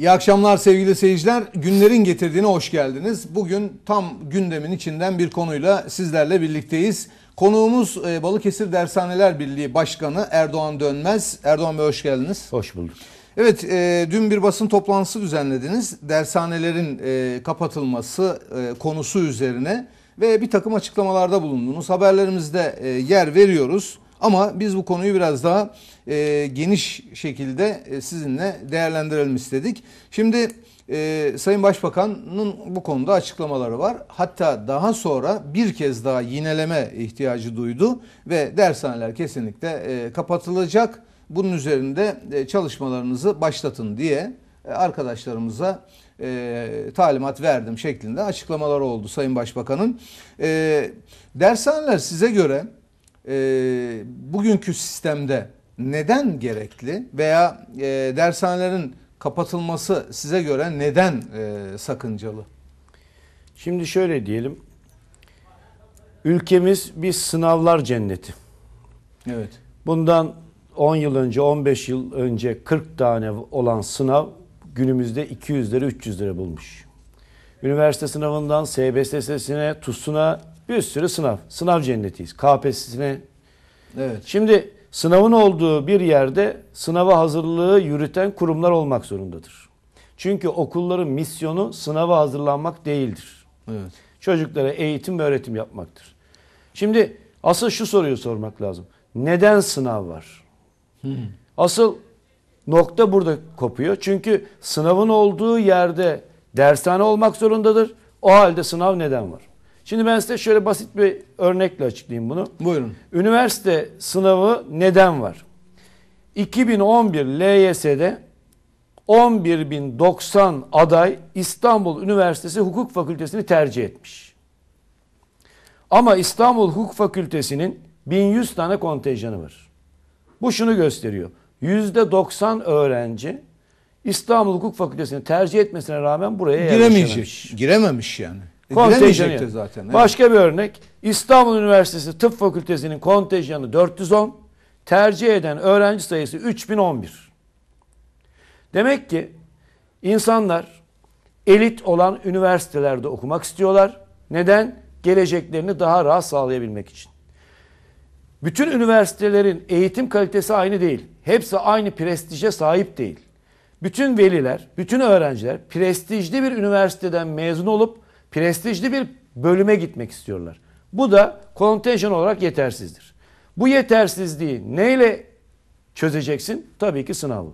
İyi akşamlar sevgili seyirciler. Günlerin getirdiğine hoş geldiniz. Bugün tam gündemin içinden bir konuyla sizlerle birlikteyiz. Konuğumuz e, Balıkesir Dershaneler Birliği Başkanı Erdoğan Dönmez. Erdoğan Bey hoş geldiniz. Hoş bulduk. Evet, e, dün bir basın toplantısı düzenlediniz. Dershanelerin e, kapatılması e, konusu üzerine ve bir takım açıklamalarda bulundunuz. Haberlerimizde e, yer veriyoruz. Ama biz bu konuyu biraz daha e, geniş şekilde e, sizinle değerlendirelim istedik. Şimdi e, Sayın Başbakan'ın bu konuda açıklamaları var. Hatta daha sonra bir kez daha yineleme ihtiyacı duydu ve dershaneler kesinlikle e, kapatılacak. Bunun üzerinde e, çalışmalarınızı başlatın diye e, arkadaşlarımıza e, talimat verdim şeklinde açıklamaları oldu Sayın Başbakan'ın. E, dershaneler size göre e, bugünkü sistemde neden gerekli veya e, dershanelerin kapatılması size göre neden e, sakıncalı? Şimdi şöyle diyelim. Ülkemiz bir sınavlar cenneti. Evet. Bundan 10 yıl önce, 15 yıl önce 40 tane olan sınav günümüzde 200 lira, 300 lira bulmuş. Üniversite sınavından SBSS'sine, TUS'una bir sürü sınav. Sınav cennetiyiz. KPSS'ine. Evet. Şimdi sınavın olduğu bir yerde sınava hazırlığı yürüten kurumlar olmak zorundadır. Çünkü okulların misyonu sınava hazırlanmak değildir. Evet. Çocuklara eğitim ve öğretim yapmaktır. Şimdi asıl şu soruyu sormak lazım. Neden sınav var? Asıl nokta burada kopuyor. Çünkü sınavın olduğu yerde dershane olmak zorundadır. O halde sınav neden var? Şimdi ben size şöyle basit bir örnekle açıklayayım bunu. Buyurun. Üniversite sınavı neden var? 2011 LYS'de 11.090 aday İstanbul Üniversitesi Hukuk Fakültesini tercih etmiş. Ama İstanbul Hukuk Fakültesi'nin 1100 tane kontenjanı var. Bu şunu gösteriyor. %90 öğrenci İstanbul Hukuk Fakültesini tercih etmesine rağmen buraya Giremeyecek. Girememiş yani. E, Kontenjanı zaten. evet. Başka bir örnek. İstanbul Üniversitesi Tıp Fakültesinin kontenjanı 410. Tercih eden öğrenci sayısı 3011. Demek ki insanlar elit olan üniversitelerde okumak istiyorlar. Neden? Geleceklerini daha rahat sağlayabilmek için. Bütün üniversitelerin eğitim kalitesi aynı değil. Hepsi aynı prestije sahip değil. Bütün veliler, bütün öğrenciler prestijli bir üniversiteden mezun olup prestijli bir bölüme gitmek istiyorlar. Bu da kontenjan olarak yetersizdir. Bu yetersizliği neyle çözeceksin? Tabii ki sınavla.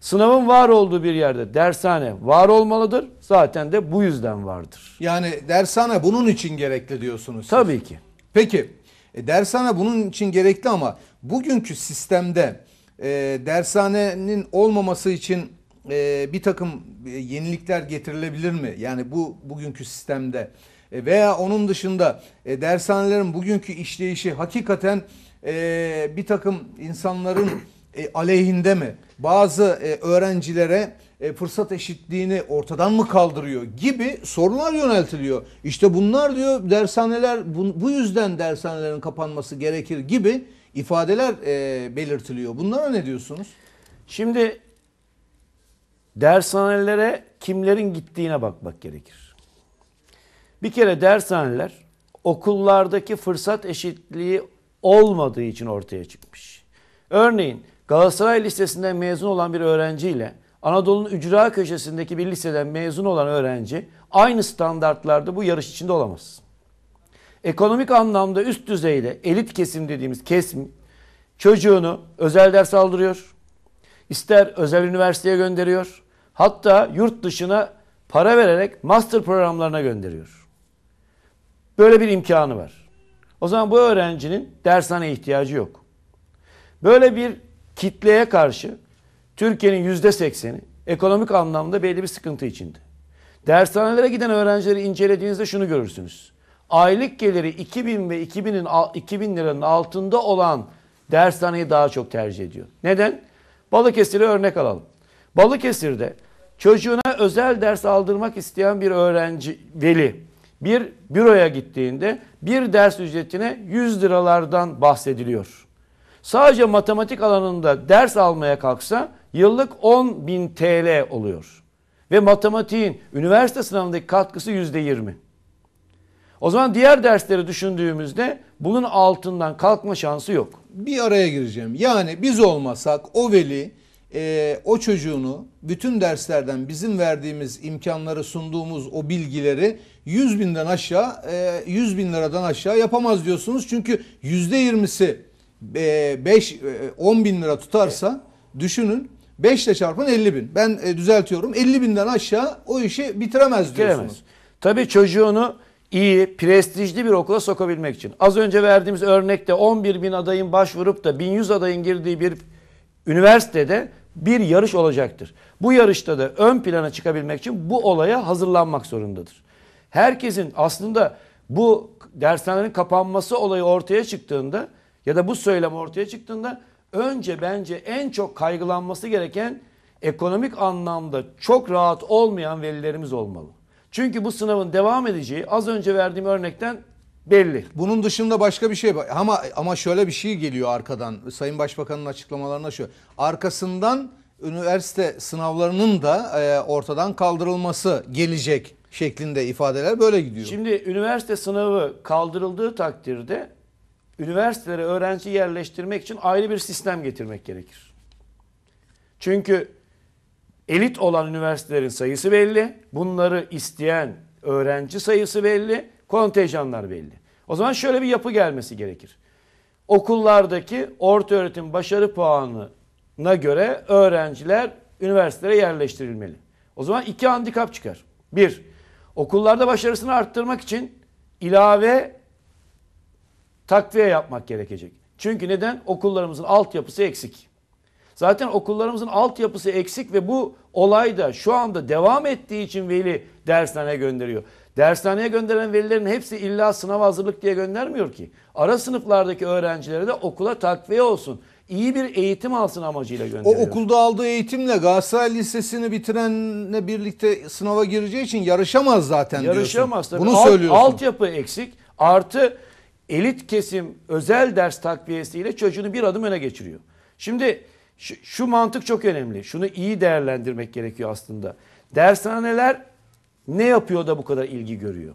Sınavın var olduğu bir yerde dershane var olmalıdır. Zaten de bu yüzden vardır. Yani dershane bunun için gerekli diyorsunuz. siz. Tabii ki. Peki e, dershane bunun için gerekli ama bugünkü sistemde e, dershanenin olmaması için e, bir takım e, yenilikler getirilebilir mi? Yani bu bugünkü sistemde E, veya onun dışında e, dershanelerin bugünkü işleyişi hakikaten e, bir takım insanların e, aleyhinde mi? Bazı e, öğrencilere e, fırsat eşitliğini ortadan mı kaldırıyor gibi sorular yöneltiliyor. İşte bunlar diyor dershaneler bu, bu yüzden dershanelerin kapanması gerekir gibi ifadeler e, belirtiliyor. Bunlara ne diyorsunuz? Şimdi dershanelere kimlerin gittiğine bakmak gerekir. Bir kere dershaneler okullardaki fırsat eşitliği olmadığı için ortaya çıkmış. Örneğin Galatasaray Lisesi'nden mezun olan bir öğrenciyle Anadolu'nun ücra köşesindeki bir liseden mezun olan öğrenci aynı standartlarda bu yarış içinde olamaz. Ekonomik anlamda üst düzeyde elit kesim dediğimiz kesim çocuğunu özel ders aldırıyor. İster özel üniversiteye gönderiyor. Hatta yurt dışına para vererek master programlarına gönderiyor. Böyle bir imkanı var. O zaman bu öğrencinin dershane ihtiyacı yok. Böyle bir kitleye karşı Türkiye'nin yüzde sekseni ekonomik anlamda belli bir sıkıntı içinde. Dershanelere giden öğrencileri incelediğinizde şunu görürsünüz. Aylık geliri 2000 ve 2000'in 2000 liranın altında olan dershaneyi daha çok tercih ediyor. Neden? Balıkesir'e örnek alalım. Balıkesir'de çocuğuna özel ders aldırmak isteyen bir öğrenci veli bir büroya gittiğinde bir ders ücretine 100 liralardan bahsediliyor. Sadece matematik alanında ders almaya kalksa yıllık 10 bin TL oluyor. Ve matematiğin üniversite sınavındaki katkısı yüzde 20. O zaman diğer dersleri düşündüğümüzde bunun altından kalkma şansı yok. bir araya gireceğim. Yani biz olmasak o veli e, o çocuğunu bütün derslerden bizim verdiğimiz imkanları sunduğumuz o bilgileri 100 binden aşağı e, 100 bin liradan aşağı yapamaz diyorsunuz. Çünkü yüzde yirmisi 5 10 bin lira tutarsa düşünün 5 ile çarpın 50 bin. Ben e, düzeltiyorum 50 binden aşağı o işi bitiremez diyorsunuz. Tabii çocuğunu iyi, prestijli bir okula sokabilmek için. Az önce verdiğimiz örnekte 11 bin adayın başvurup da 1100 adayın girdiği bir üniversitede bir yarış olacaktır. Bu yarışta da ön plana çıkabilmek için bu olaya hazırlanmak zorundadır. Herkesin aslında bu dershanelerin kapanması olayı ortaya çıktığında ya da bu söylem ortaya çıktığında önce bence en çok kaygılanması gereken ekonomik anlamda çok rahat olmayan velilerimiz olmalı. Çünkü bu sınavın devam edeceği az önce verdiğim örnekten belli. Bunun dışında başka bir şey var. Ama ama şöyle bir şey geliyor arkadan. Sayın Başbakan'ın açıklamalarına şu. Arkasından üniversite sınavlarının da e, ortadan kaldırılması gelecek şeklinde ifadeler böyle gidiyor. Şimdi üniversite sınavı kaldırıldığı takdirde üniversitelere öğrenci yerleştirmek için ayrı bir sistem getirmek gerekir. Çünkü elit olan üniversitelerin sayısı belli. Bunları isteyen öğrenci sayısı belli. Kontenjanlar belli. O zaman şöyle bir yapı gelmesi gerekir. Okullardaki orta öğretim başarı puanına göre öğrenciler üniversitelere yerleştirilmeli. O zaman iki handikap çıkar. Bir, okullarda başarısını arttırmak için ilave takviye yapmak gerekecek. Çünkü neden? Okullarımızın altyapısı eksik. Zaten okullarımızın altyapısı eksik ve bu olay da şu anda devam ettiği için veli dershaneye gönderiyor. Dershaneye gönderen velilerin hepsi illa sınav hazırlık diye göndermiyor ki. Ara sınıflardaki öğrencilere de okula takviye olsun. iyi bir eğitim alsın amacıyla o gönderiyor. okulda aldığı eğitimle Galatasaray Lisesi'ni bitirenle birlikte sınava gireceği için yarışamaz zaten Yarışamaz diyorsun. tabii. Bunu Alt- söylüyorsun. Altyapı eksik. Artı elit kesim özel ders takviyesiyle çocuğunu bir adım öne geçiriyor. Şimdi şu, şu mantık çok önemli. Şunu iyi değerlendirmek gerekiyor aslında. Dershaneler ne yapıyor da bu kadar ilgi görüyor?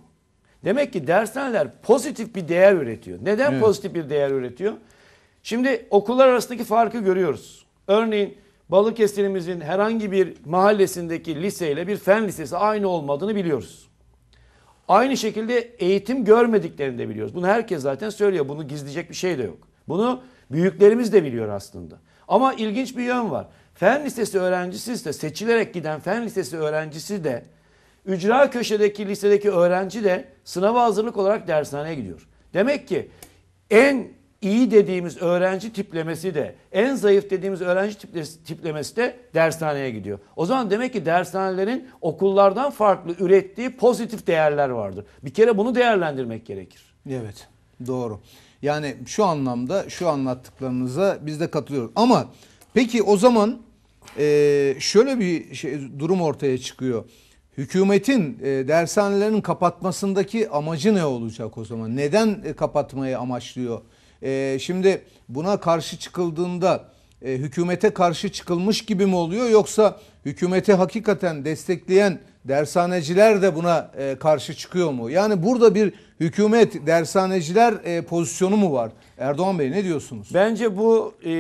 Demek ki dershaneler pozitif bir değer üretiyor. Neden Evet. pozitif bir değer üretiyor? Şimdi okullar arasındaki farkı görüyoruz. Örneğin Balıkesir'imizin herhangi bir mahallesindeki liseyle bir fen lisesi aynı olmadığını biliyoruz. Aynı şekilde eğitim görmediklerini de biliyoruz. Bunu herkes zaten söylüyor. Bunu gizleyecek bir şey de yok. Bunu büyüklerimiz de biliyor aslında. Ama ilginç bir yön var. Fen lisesi öğrencisi de seçilerek giden fen lisesi öğrencisi de ücra köşedeki lisedeki öğrenci de sınava hazırlık olarak dershaneye gidiyor. Demek ki en iyi dediğimiz öğrenci tiplemesi de en zayıf dediğimiz öğrenci tiple- tiplemesi de dershaneye gidiyor. O zaman demek ki dershanelerin okullardan farklı ürettiği pozitif değerler vardır. Bir kere bunu değerlendirmek gerekir. Evet doğru. Yani şu anlamda şu anlattıklarınıza biz de katılıyoruz. Ama peki o zaman e, şöyle bir şey, durum ortaya çıkıyor. Hükümetin e, dershanelerin kapatmasındaki amacı ne olacak o zaman? Neden e, kapatmayı amaçlıyor? E, şimdi buna karşı çıkıldığında e, hükümete karşı çıkılmış gibi mi oluyor yoksa hükümeti hakikaten destekleyen dershaneciler de buna karşı çıkıyor mu? Yani burada bir hükümet dershaneciler pozisyonu mu var? Erdoğan Bey ne diyorsunuz? Bence bu e,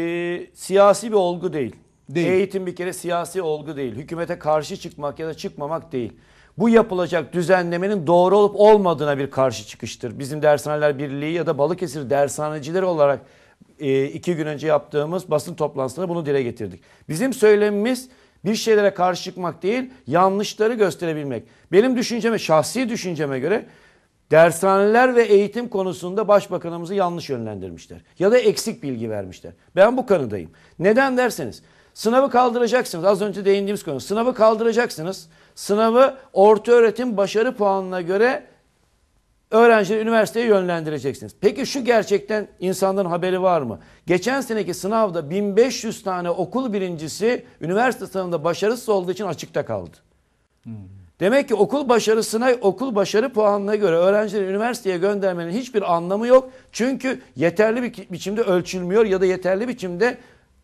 siyasi bir olgu değil. Değil. Eğitim bir kere siyasi olgu değil. Hükümete karşı çıkmak ya da çıkmamak değil. Bu yapılacak düzenlemenin doğru olup olmadığına bir karşı çıkıştır. Bizim Dershaneler Birliği ya da Balıkesir dershanecileri olarak e, iki gün önce yaptığımız basın toplantısında bunu dile getirdik. Bizim söylemimiz bir şeylere karşı çıkmak değil, yanlışları gösterebilmek. Benim düşünceme, şahsi düşünceme göre Dershaneler ve eğitim konusunda başbakanımızı yanlış yönlendirmişler. Ya da eksik bilgi vermişler. Ben bu kanıdayım. Neden derseniz sınavı kaldıracaksınız. Az önce değindiğimiz konu. Sınavı kaldıracaksınız. Sınavı orta öğretim başarı puanına göre öğrencileri üniversiteye yönlendireceksiniz. Peki şu gerçekten insanların haberi var mı? Geçen seneki sınavda 1500 tane okul birincisi üniversite sınavında başarısız olduğu için açıkta kaldı. Demek ki okul başarısına, okul başarı puanına göre öğrencileri üniversiteye göndermenin hiçbir anlamı yok. Çünkü yeterli bir biçimde ölçülmüyor ya da yeterli biçimde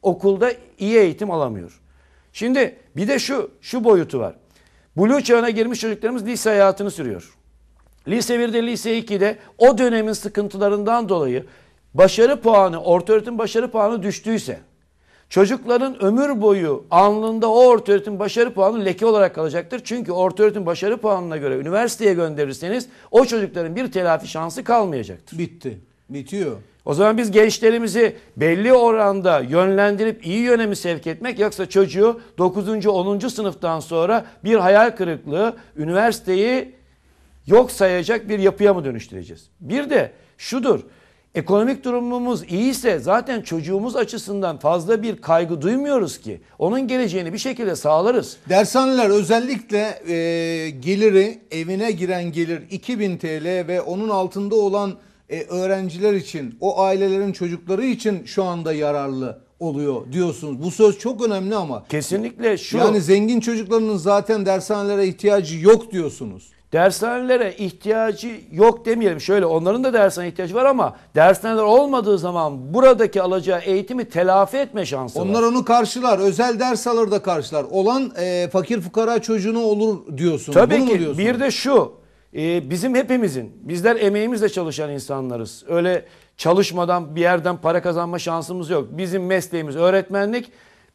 okulda iyi eğitim alamıyor. Şimdi bir de şu şu boyutu var. Blue çağına girmiş çocuklarımız lise hayatını sürüyor. Lise 1'de, lise 2'de o dönemin sıkıntılarından dolayı başarı puanı, orta öğretim başarı puanı düştüyse çocukların ömür boyu alnında o orta öğretim başarı puanı leke olarak kalacaktır. Çünkü orta öğretim başarı puanına göre üniversiteye gönderirseniz o çocukların bir telafi şansı kalmayacaktır. Bitti. Bitiyor. O zaman biz gençlerimizi belli oranda yönlendirip iyi yöne mi sevk etmek yoksa çocuğu 9. 10. sınıftan sonra bir hayal kırıklığı üniversiteyi yok sayacak bir yapıya mı dönüştüreceğiz? Bir de şudur. Ekonomik durumumuz iyiyse zaten çocuğumuz açısından fazla bir kaygı duymuyoruz ki. Onun geleceğini bir şekilde sağlarız. Dershaneler özellikle e, geliri evine giren gelir 2000 TL ve onun altında olan e, öğrenciler için o ailelerin çocukları için şu anda yararlı oluyor diyorsunuz. Bu söz çok önemli ama. Kesinlikle şu Yani zengin çocuklarının zaten dershanelere ihtiyacı yok diyorsunuz. Dershanelere ihtiyacı yok demeyelim. Şöyle onların da dershane ihtiyacı var ama dershaneler olmadığı zaman buradaki alacağı eğitimi telafi etme şansı var. Onlar onu karşılar. Özel ders alır da karşılar. Olan e, fakir fukara çocuğuna olur diyorsunuz. Tabii Bunu ki diyorsunuz? bir de şu e, bizim hepimizin bizler emeğimizle çalışan insanlarız. Öyle çalışmadan bir yerden para kazanma şansımız yok. Bizim mesleğimiz öğretmenlik.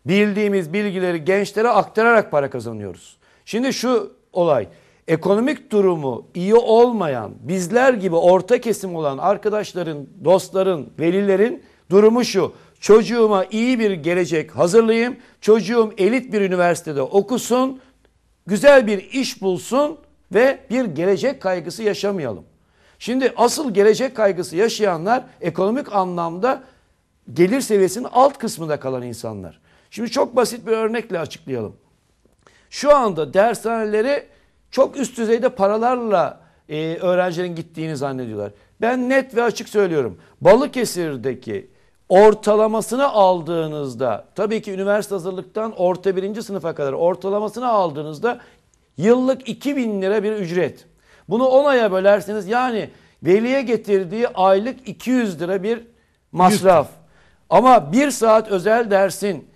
Bildiğimiz bilgileri gençlere aktararak para kazanıyoruz. Şimdi şu olay ekonomik durumu iyi olmayan bizler gibi orta kesim olan arkadaşların, dostların, velilerin durumu şu. Çocuğuma iyi bir gelecek hazırlayayım. Çocuğum elit bir üniversitede okusun. Güzel bir iş bulsun ve bir gelecek kaygısı yaşamayalım. Şimdi asıl gelecek kaygısı yaşayanlar ekonomik anlamda gelir seviyesinin alt kısmında kalan insanlar. Şimdi çok basit bir örnekle açıklayalım. Şu anda dershaneleri çok üst düzeyde paralarla e, öğrencilerin gittiğini zannediyorlar. Ben net ve açık söylüyorum. Balıkesir'deki ortalamasını aldığınızda tabii ki üniversite hazırlıktan orta birinci sınıfa kadar ortalamasını aldığınızda yıllık 2000 lira bir ücret. Bunu 10 aya bölerseniz yani veliye getirdiği aylık 200 lira bir masraf. Ama bir saat özel dersin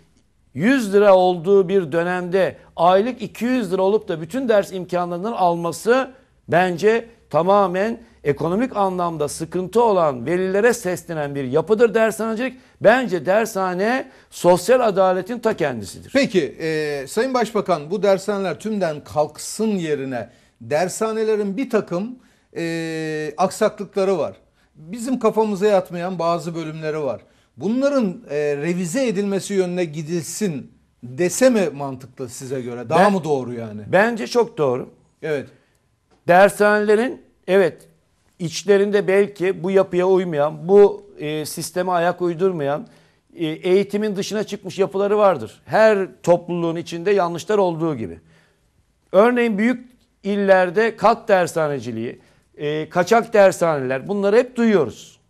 100 lira olduğu bir dönemde aylık 200 lira olup da bütün ders imkanlarından alması bence tamamen ekonomik anlamda sıkıntı olan velilere seslenen bir yapıdır dershanecilik. Bence dershane sosyal adaletin ta kendisidir. Peki e, Sayın Başbakan bu dershaneler tümden kalksın yerine dershanelerin bir takım e, aksaklıkları var. Bizim kafamıza yatmayan bazı bölümleri var. Bunların e, revize edilmesi yönüne gidilsin dese mi mantıklı size göre? Daha Ben- mı doğru yani? Bence çok doğru. Evet. Dershanelerin evet içlerinde belki bu yapıya uymayan, bu e, sisteme ayak uydurmayan, e, eğitimin dışına çıkmış yapıları vardır. Her topluluğun içinde yanlışlar olduğu gibi. Örneğin büyük illerde kat dershaneciliği, e, kaçak dershaneler bunları hep duyuyoruz.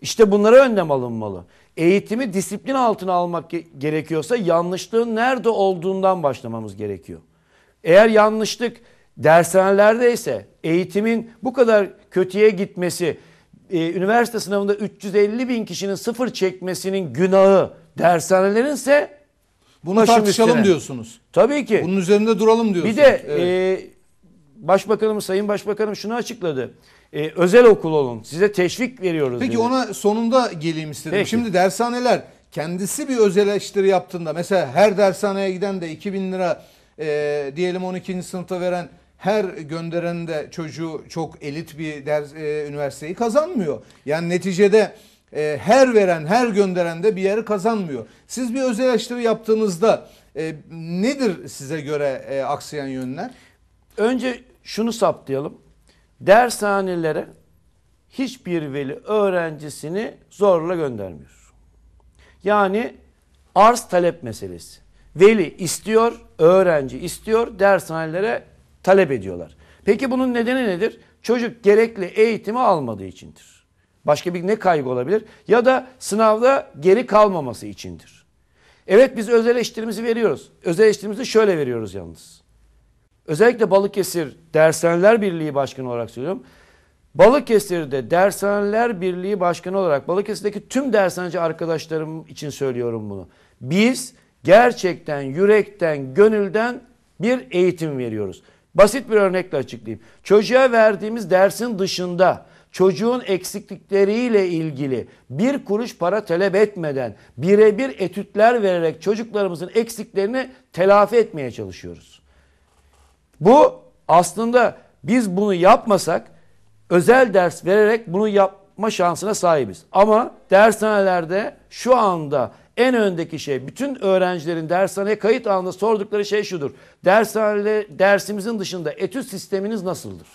İşte bunlara önlem alınmalı. Eğitimi disiplin altına almak ge- gerekiyorsa yanlışlığın nerede olduğundan başlamamız gerekiyor. Eğer yanlışlık dershanelerde ise eğitimin bu kadar kötüye gitmesi, e, üniversite sınavında 350 bin kişinin sıfır çekmesinin günahı dershanelerinse Bunu Başım tartışalım üstüne. diyorsunuz. tabii ki. Bunun üzerinde duralım diyorsunuz. Bir de Evet. e, Başbakanımız, Sayın Başbakanım şunu açıkladı. E, özel okul olun. Size teşvik veriyoruz. Peki dedi. ona sonunda geleyim istedim. Peki. Şimdi dershaneler kendisi bir özel eleştiri yaptığında mesela her dershaneye giden de 2000 lira e, diyelim 12. sınıfta veren her gönderen de çocuğu çok elit bir ders, e, üniversiteyi kazanmıyor. Yani neticede e, her veren her gönderen de bir yeri kazanmıyor. Siz bir özel eleştiri yaptığınızda e, nedir size göre e, aksayan yönler? Önce şunu saptayalım. Dershanelere hiçbir veli öğrencisini zorla göndermiyor. Yani arz talep meselesi. Veli istiyor, öğrenci istiyor, dershanelere talep ediyorlar. Peki bunun nedeni nedir? Çocuk gerekli eğitimi almadığı içindir. Başka bir ne kaygı olabilir? Ya da sınavda geri kalmaması içindir. Evet biz özel eleştirimizi veriyoruz. Özel eleştirimizi şöyle veriyoruz yalnız. Özellikle Balıkesir Dershaneler Birliği Başkanı olarak söylüyorum. Balıkesir'de Dershaneler Birliği Başkanı olarak Balıkesir'deki tüm dershaneci arkadaşlarım için söylüyorum bunu. Biz gerçekten yürekten, gönülden bir eğitim veriyoruz. Basit bir örnekle açıklayayım. Çocuğa verdiğimiz dersin dışında çocuğun eksiklikleriyle ilgili bir kuruş para talep etmeden birebir etütler vererek çocuklarımızın eksiklerini telafi etmeye çalışıyoruz. Bu aslında biz bunu yapmasak özel ders vererek bunu yapma şansına sahibiz. Ama dershanelerde şu anda en öndeki şey bütün öğrencilerin dershaneye kayıt anında sordukları şey şudur. Dershanede dersimizin dışında etüt sisteminiz nasıldır?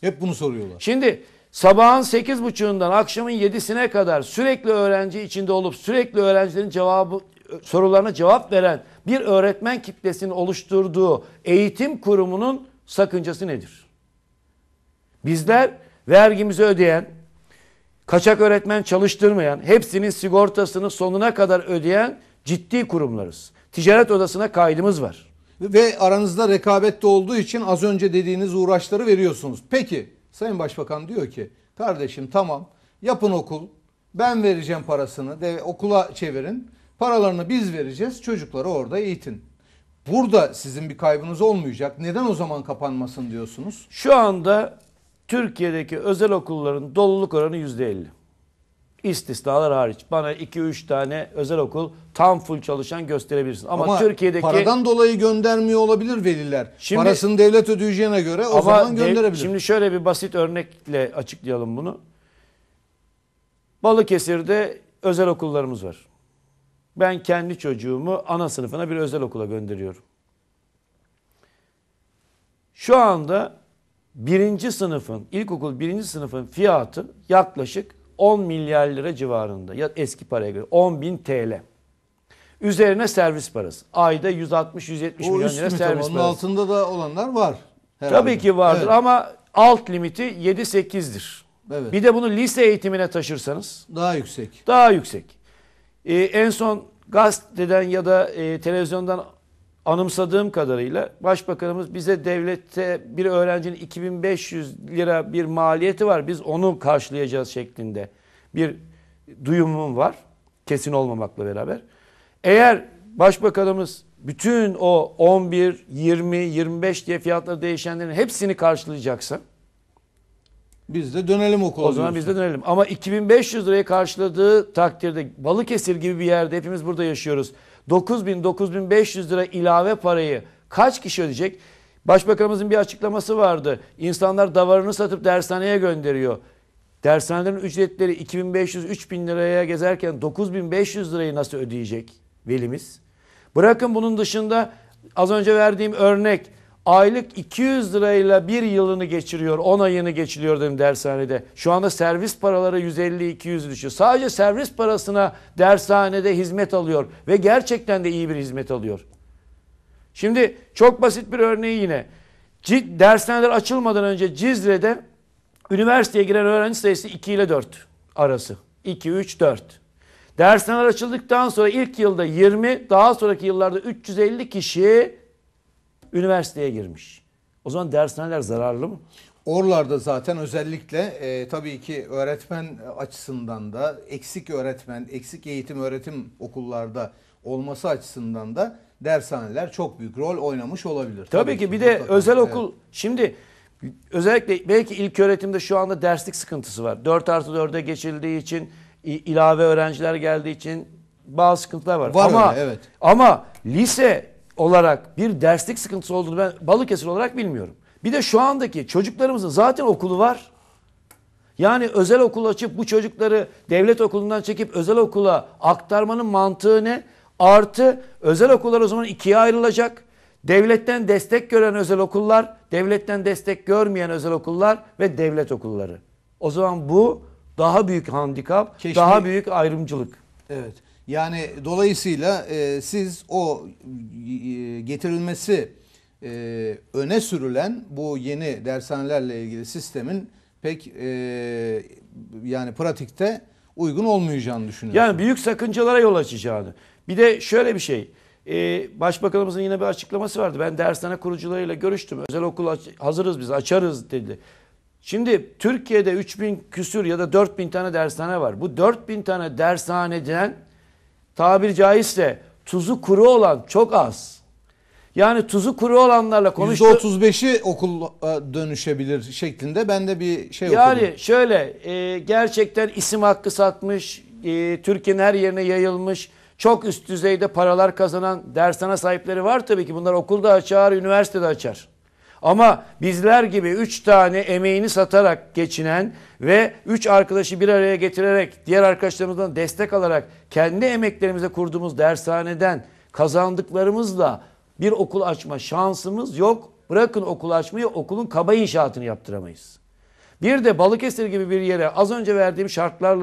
Hep bunu soruyorlar. Şimdi sabahın 8.30'undan akşamın 7'sine kadar sürekli öğrenci içinde olup sürekli öğrencilerin cevabı sorularına cevap veren bir öğretmen kitlesinin oluşturduğu eğitim kurumunun sakıncası nedir? Bizler vergimizi ödeyen, kaçak öğretmen çalıştırmayan, hepsinin sigortasını sonuna kadar ödeyen ciddi kurumlarız. Ticaret odasına kaydımız var. Ve aranızda rekabet de olduğu için az önce dediğiniz uğraşları veriyorsunuz. Peki Sayın Başbakan diyor ki kardeşim tamam yapın okul ben vereceğim parasını de okula çevirin. Paralarını biz vereceğiz çocukları orada eğitin. Burada sizin bir kaybınız olmayacak. Neden o zaman kapanmasın diyorsunuz? Şu anda Türkiye'deki özel okulların doluluk oranı %50. İstisnalar hariç. Bana 2-3 tane özel okul tam full çalışan gösterebilirsin. Ama, Ama Türkiye'deki paradan dolayı göndermiyor olabilir veliler. Şimdi- Parasını devlet ödeyeceğine göre o zaman gönderebilir. Şimdi şöyle bir basit örnekle açıklayalım bunu. Balıkesir'de özel okullarımız var. Ben kendi çocuğumu ana sınıfına bir özel okula gönderiyorum. Şu anda birinci sınıfın, ilkokul birinci sınıfın fiyatı yaklaşık 10 milyar lira civarında. Ya eski paraya göre 10 bin TL. Üzerine servis parası. Ayda 160-170 o milyon lira servis onun parası. altında da olanlar var. herhalde. Tabii ki vardır Evet, ama alt limiti 7-8'dir. Evet. Bir de bunu lise eğitimine taşırsanız Daha yüksek. daha yüksek. Ee, en son gazeteden ya da e, televizyondan anımsadığım kadarıyla başbakanımız bize devlette bir öğrencinin 2500 lira bir maliyeti var. Biz onu karşılayacağız şeklinde bir duyumum var. Kesin olmamakla beraber. Eğer başbakanımız bütün o 11, 20, 25 diye fiyatları değişenlerin hepsini karşılayacaksa Biz de dönelim okula. o zaman biz de dönelim. Ama 2500 lirayı karşıladığı takdirde Balıkesir gibi bir yerde hepimiz burada yaşıyoruz. 9000 9500 lira ilave parayı kaç kişi ödeyecek? Başbakanımızın bir açıklaması vardı. İnsanlar davarını satıp dershaneye gönderiyor. Dershanelerin ücretleri 2500-3000 liraya gezerken 9500 lirayı nasıl ödeyecek velimiz? Bırakın bunun dışında az önce verdiğim örnek aylık 200 lirayla bir yılını geçiriyor, 10 ayını geçiriyor dedim dershanede. Şu anda servis paraları 150-200 düşüyor. Sadece servis parasına dershanede hizmet alıyor ve gerçekten de iyi bir hizmet alıyor. Şimdi çok basit bir örneği yine. Cid, dershaneler açılmadan önce Cizre'de üniversiteye giren öğrenci sayısı 2 ile 4 arası. 2, 3, 4. Dershaneler açıldıktan sonra ilk yılda 20, daha sonraki yıllarda 350 kişi üniversiteye girmiş. O zaman dershaneler zararlı mı? Oralarda zaten özellikle e, tabii ki öğretmen açısından da eksik öğretmen, eksik eğitim öğretim okullarda olması açısından da dershaneler çok büyük rol oynamış olabilir. Tabii, ki bir de mutlaka. özel Evet. okul şimdi özellikle belki ilk öğretimde şu anda derslik sıkıntısı var. 4 artı 4'e geçildiği için ilave öğrenciler geldiği için bazı sıkıntılar var. Var ama öyle, evet. ama lise olarak bir derslik sıkıntısı olduğunu ben Balıkesir olarak bilmiyorum. Bir de şu andaki çocuklarımızın zaten okulu var. Yani özel okul açıp bu çocukları devlet okulundan çekip özel okula aktarmanın mantığı ne? Artı özel okullar o zaman ikiye ayrılacak. Devletten destek gören özel okullar, devletten destek görmeyen özel okullar ve devlet okulları. O zaman bu daha büyük handikap, Keşke- daha büyük ayrımcılık. Evet. Yani dolayısıyla e, siz o e, getirilmesi e, öne sürülen bu yeni dershanelerle ilgili sistemin pek e, yani pratikte uygun olmayacağını düşünüyorsunuz. Yani büyük sakıncalara yol açacağını. Bir de şöyle bir şey. Ee, Başbakanımızın yine bir açıklaması vardı. Ben dershane kurucularıyla görüştüm. Özel okul aç- hazırız biz açarız dedi. Şimdi Türkiye'de 3000 küsür ya da 4000 tane dershane var. Bu 4000 tane dershaneden tabiri caizse tuzu kuru olan çok az. Yani tuzu kuru olanlarla konuştu. %35'i okula dönüşebilir şeklinde ben de bir şey Yani okudum. şöyle e, gerçekten isim hakkı satmış, e, Türkiye'nin her yerine yayılmış, çok üst düzeyde paralar kazanan dershane sahipleri var tabii ki. Bunlar okulda açar, üniversitede açar. Ama bizler gibi üç tane emeğini satarak geçinen ve üç arkadaşı bir araya getirerek diğer arkadaşlarımızdan destek alarak kendi emeklerimize kurduğumuz dershaneden kazandıklarımızla bir okul açma şansımız yok. Bırakın okul açmayı okulun kaba inşaatını yaptıramayız. Bir de Balıkesir gibi bir yere az önce verdiğim şartlar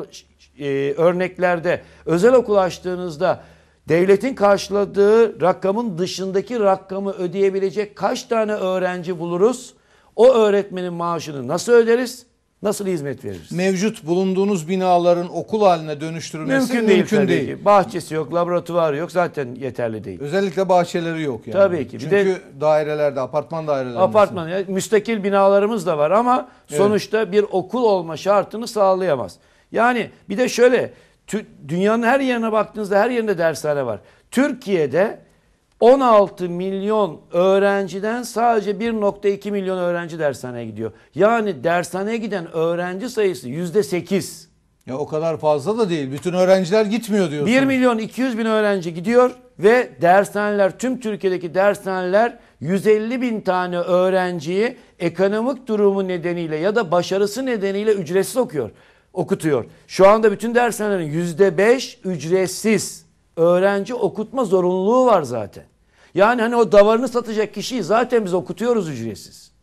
e, örneklerde özel okul açtığınızda devletin karşıladığı rakamın dışındaki rakamı ödeyebilecek kaç tane öğrenci buluruz? O öğretmenin maaşını nasıl öderiz? Nasıl hizmet veririz? Mevcut bulunduğunuz binaların okul haline dönüştürülmesi Mümkün, mümkün, değil, değil. tabii ki. Bahçesi yok, laboratuvarı yok zaten yeterli değil. Özellikle bahçeleri yok yani. Tabii ki. Bir Çünkü de- dairelerde, apartman dairelerinde. Apartman, yani müstakil binalarımız da var ama sonuçta bir okul olma şartını sağlayamaz. Yani bir de şöyle dünyanın her yerine baktığınızda her yerinde dershane var. Türkiye'de 16 milyon öğrenciden sadece 1.2 milyon öğrenci dershaneye gidiyor. Yani dershaneye giden öğrenci sayısı %8. Ya o kadar fazla da değil. Bütün öğrenciler gitmiyor diyorsun. 1 milyon 200 bin öğrenci gidiyor ve dershaneler tüm Türkiye'deki dershaneler 150 bin tane öğrenciyi ekonomik durumu nedeniyle ya da başarısı nedeniyle ücretsiz okuyor, okutuyor. Şu anda bütün dershanelerin %5 ücretsiz öğrenci okutma zorunluluğu var zaten. Yani hani o davarını satacak kişiyi zaten biz okutuyoruz ücretsiz.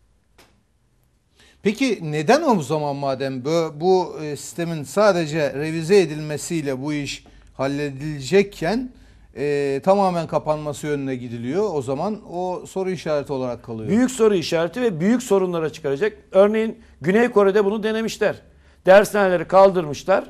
Peki neden o zaman madem bu, bu e, sistemin sadece revize edilmesiyle bu iş halledilecekken e, tamamen kapanması yönüne gidiliyor? O zaman o soru işareti olarak kalıyor. Büyük soru işareti ve büyük sorunlara çıkaracak. Örneğin Güney Kore'de bunu denemişler. Dershaneleri kaldırmışlar.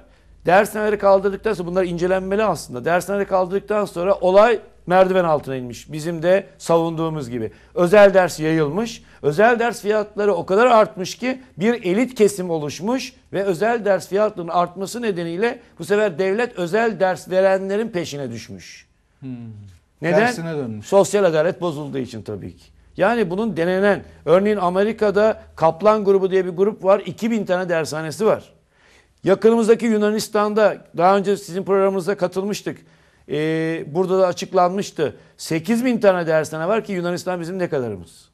Dershaneleri kaldırdıktan sonra bunlar incelenmeli aslında. Dershaneleri kaldırdıktan sonra olay merdiven altına inmiş. Bizim de savunduğumuz gibi. Özel ders yayılmış. Özel ders fiyatları o kadar artmış ki bir elit kesim oluşmuş ve özel ders fiyatlarının artması nedeniyle bu sefer devlet özel ders verenlerin peşine düşmüş. Neden? Tersine dönmüş. Sosyal adalet bozulduğu için tabii ki. Yani bunun denenen, örneğin Amerika'da Kaplan grubu diye bir grup var. 2000 tane dershanesi var. Yakınımızdaki Yunanistan'da daha önce sizin programınıza katılmıştık. Ee, burada da açıklanmıştı. 8000 tane dershane var ki Yunanistan bizim ne kadarımız?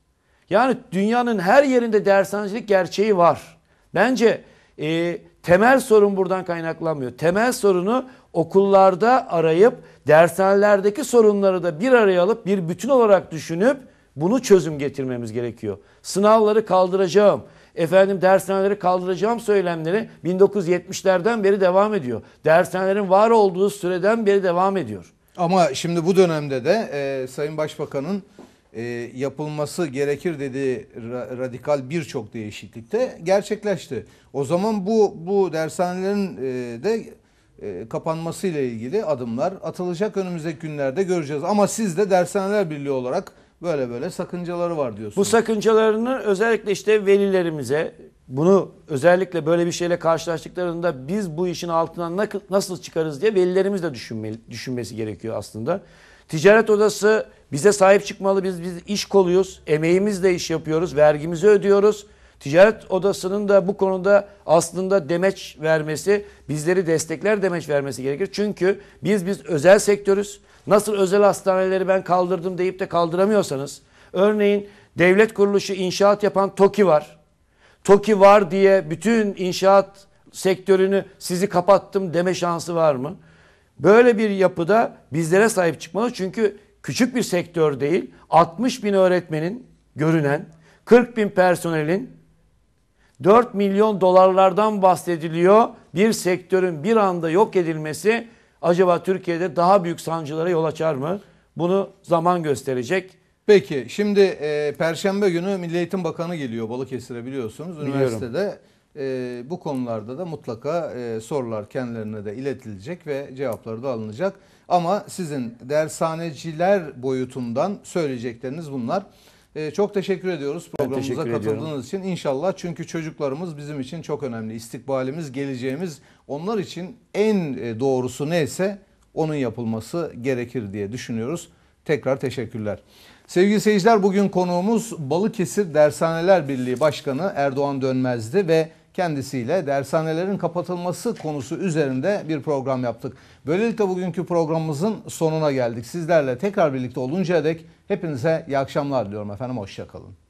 Yani dünyanın her yerinde dershanecilik gerçeği var. Bence e, temel sorun buradan kaynaklanmıyor. Temel sorunu okullarda arayıp dershanelerdeki sorunları da bir araya alıp bir bütün olarak düşünüp bunu çözüm getirmemiz gerekiyor. Sınavları kaldıracağım, efendim dershaneleri kaldıracağım söylemleri 1970'lerden beri devam ediyor. Dershanelerin var olduğu süreden beri devam ediyor. Ama şimdi bu dönemde de e, Sayın Başbakan'ın e, yapılması gerekir dediği ra- radikal birçok değişiklikte gerçekleşti. O zaman bu bu dershanelerin e, de e, kapanması ile ilgili adımlar atılacak önümüzdeki günlerde göreceğiz. Ama siz de dershaneler birliği olarak böyle böyle sakıncaları var Bu diyorsunuz. sakıncalarını özellikle işte velilerimize bunu özellikle böyle bir şeyle karşılaştıklarında biz bu işin altından na- nasıl çıkarız diye velilerimiz de düşünmesi gerekiyor aslında. Ticaret odası bize sahip çıkmalı. Biz biz iş koluyuz. Emeğimizle iş yapıyoruz. Vergimizi ödüyoruz. Ticaret odasının da bu konuda aslında demeç vermesi, bizleri destekler demeç vermesi gerekir. Çünkü biz biz özel sektörüz. Nasıl özel hastaneleri ben kaldırdım deyip de kaldıramıyorsanız, örneğin devlet kuruluşu inşaat yapan TOKİ var. TOKİ var diye bütün inşaat sektörünü sizi kapattım deme şansı var mı? Böyle bir yapıda bizlere sahip çıkmalı. Çünkü küçük bir sektör değil. 60 bin öğretmenin görünen, 40 bin personelin 4 milyon dolarlardan bahsediliyor. Bir sektörün bir anda yok edilmesi acaba Türkiye'de daha büyük sancılara yol açar mı? Bunu zaman gösterecek. Peki şimdi e, Perşembe günü Milli Eğitim Bakanı geliyor Balıkesir'e biliyorsunuz. Biliyorum. Üniversitede e, bu konularda da mutlaka e, sorular kendilerine de iletilecek ve cevapları da alınacak. Ama sizin dershaneciler boyutundan söyleyecekleriniz bunlar. E, çok teşekkür ediyoruz programımıza teşekkür katıldığınız ediyorum. için. İnşallah çünkü çocuklarımız bizim için çok önemli. İstikbalimiz, geleceğimiz onlar için en e, doğrusu neyse onun yapılması gerekir diye düşünüyoruz. Tekrar teşekkürler. Sevgili seyirciler bugün konuğumuz Balıkesir Dershaneler Birliği Başkanı Erdoğan Dönmez'di ve kendisiyle dershanelerin kapatılması konusu üzerinde bir program yaptık. Böylelikle bugünkü programımızın sonuna geldik. Sizlerle tekrar birlikte oluncaya dek hepinize iyi akşamlar diliyorum efendim. Hoşçakalın.